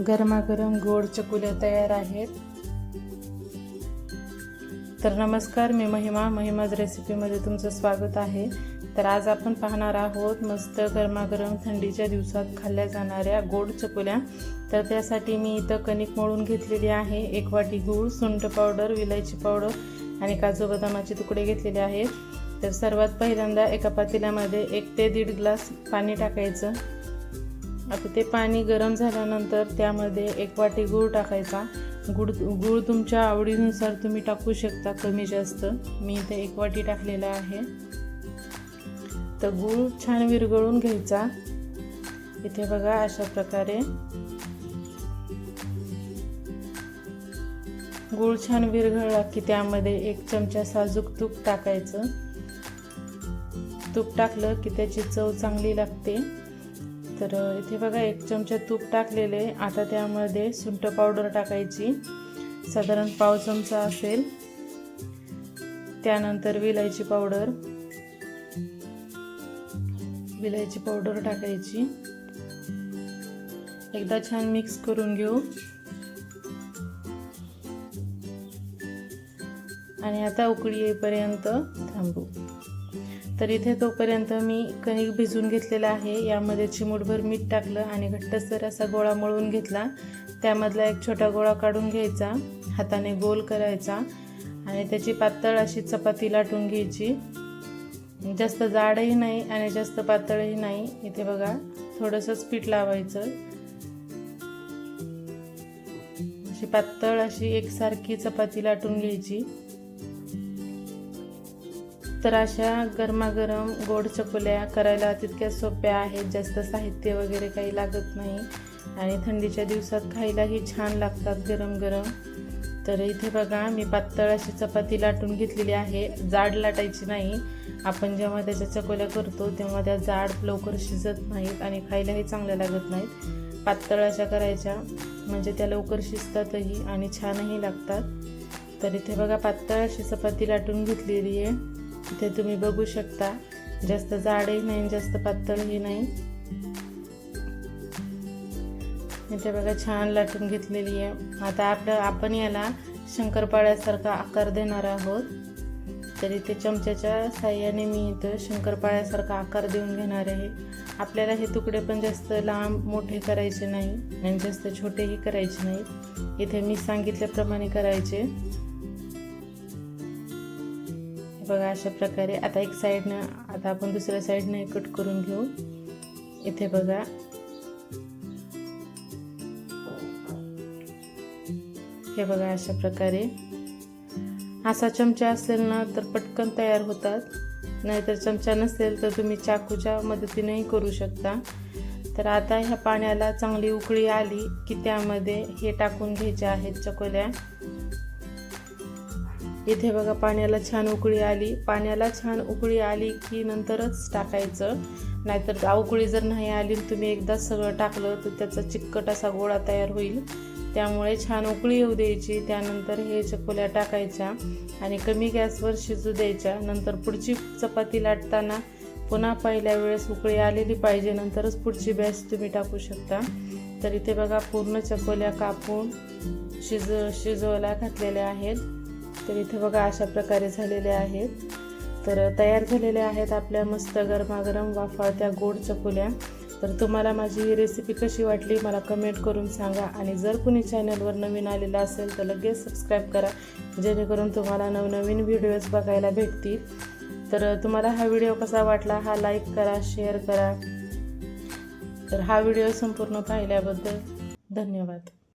गरमागरम गोड चकुल्या तयार आहेत. तर नमस्कार मी महिमा. महिमाज रेसिपीमध्ये तुमचं स्वागत आहे. तर आज आपण पाहणार आहोत मस्त गरमागरम थंडीच्या दिवसात खाल्ल्या जाणाऱ्या गोड चकुल्या. तर त्यासाठी मी इथं कणिक मळून घेतलेली आहे. एक वाटी गूळ सुंठ पावडर विलायची पावडर आणि काजू बदामाचे तुकडे घेतलेले आहेत. तर सर्वात पहिल्यांदा एका पातेल्यामध्ये एक ते दीड ग्लास पाणी टाकायचं. आता ते पाणी गरम झाल्यानंतर त्यामध्ये एक वाटी गूळ टाकायचा. गूळ गूळ तुमच्या आवडीनुसार तुम्ही टाकू शकता कमी जास्त. मी इथे एक वाटी टाकलेला आहे. तर गूळ छान विरघळून घ्यायचा. इथे बघा अशा प्रकारे. गूळ छान विरघळला की त्यामध्ये एक चमचा साजूक तूप टाकायचं. तूप टाकलं की त्याची चव चांगली लागते. तर इथे बघा एक चमचा तूप टाकलेले आता त्यामध्ये सुंठ पावडर टाकायची. साधारण पाव चमचा असेल. त्यानंतर विलायची पावडर. विलायची पावडर टाकायची. एकदा छान मिक्स करून घेऊ. आणि आता उकळी येईपर्यंत थांबू. तर इथे तोपर्यंत मी कणिक भिजून घेतलेला आहे. यामध्ये चिमूटभर मीठ टाकलं आणि घट्टसर असा गोळा मळून घेतला. त्यामधला एक छोटा गोळा काढून घ्यायचा. हाताने गोल करायचा. आणि त्याची पातळ अशी चपाती लाटून घ्यायची. जास्त जाडही नाही आणि जास्त पातळही नाही. इथे बघा थोडंसंच पीठ लावायचं. अशी पातळ अशी एकसारखी चपाती लाटून घ्यायची. तर अशा गरमागरम गोड चकोल्या करायला तितक्या सोप्या आहेत जास्त साहित्य वगैरे काही लागत नाही. आणि थंडीच्या दिवसात खायलाही छान लागतात गरम गरम तर इथे बघा मी पातळ अशी चपाती लाटून घेतलेली आहे. जाड लाटायची नाही. आपण जेव्हा त्याच्या चकोल्या करतो तेव्हा त्या जाड लवकर शिजत नाहीत आणि खायलाही चांगल्या लागत नाहीत. पातळ अशा करायच्या म्हणजे त्या लवकर शिजतातही आणि छानही लागतात. तर इथे बघा पातळ अशी चपाती लाटून घेतलेली आहे. इथे तुम्ही बघू शकता. जास्त जाडही नाही जास्त पातळही नाही. इथे बघा छान लाटून घेतलेली आहे. आता आपलं आपण याला शंकरपाळ्यासारखा आकार देणार आहोत. तर इथे चमच्याच्या साह्याने मी इथं शंकरपाळ्यासारखा आकार देऊन घेणार आहे. आपल्याला हे तुकडे पण जास्त लांब मोठे करायचे नाही आणि जास्त छोटेही करायचे नाही. इथे मी सांगितल्याप्रमाणे करायचे. बघा अशा प्रकारे. आता एक साईडनं आता आपण दुसऱ्या साईडनं कट करून घेऊ. इथे बघा. हे बघा अशा प्रकारे. असा चमचा असेल ना तर पटकन तयार होतात. नाहीतर चमचा नसेल तर तुम्ही चाकूच्या मदतीनेही करू शकता. तर आता ह्या पाण्याला चांगली उकळी आली की त्यामध्ये हे टाकून घ्यायचे आहेत चकोल्या. इथे बघा पाण्याला छान उकळी आली. पाण्याला छान उकळी आली की नंतरच टाकायचं. नाहीतर उकळी जर नाही आली तुम्ही एकदा सगळं टाकलं तर त्याचा चिकट असा गोळा तयार होईल. त्यामुळे छान उकळी येऊ द्यायची. त्यानंतर हे चकोल्या टाकायच्या आणि कमी गॅसवर शिजू द्यायच्या. नंतर पुढची चपाती लाटताना पुन्हा पहिल्या वेळेस उकळी आलेली पाहिजे. नंतरच पुढची बॅच तुम्ही टाकू शकता. तर इथे बघा पूर्ण चकोल्या कापून शिज शिजवायला घातलेल्या आहेत. तर इथे बघा अशा प्रकारे झालेले आहेत. तर तयार झालेले आहेत आपल्या मस्त गरमागरम वाफाळत्या गोड चपुल्या तर तुम्हाला माझी ही रेसिपी कशी वाटली मला कमेंट करून सांगा. आणि जर कुणी चॅनलवर नवीन आलेलं असेल तर लगेच सबस्क्राईब करा. जेणेकरून तुम्हाला नवनवीन व्हिडिओज बघायला भेटतील. तर तुम्हाला हा व्हिडिओ कसा वाटला हा लाईक करा शेअर करा. तर हा व्हिडिओ संपूर्ण पाहिल्याबद्दल धन्यवाद.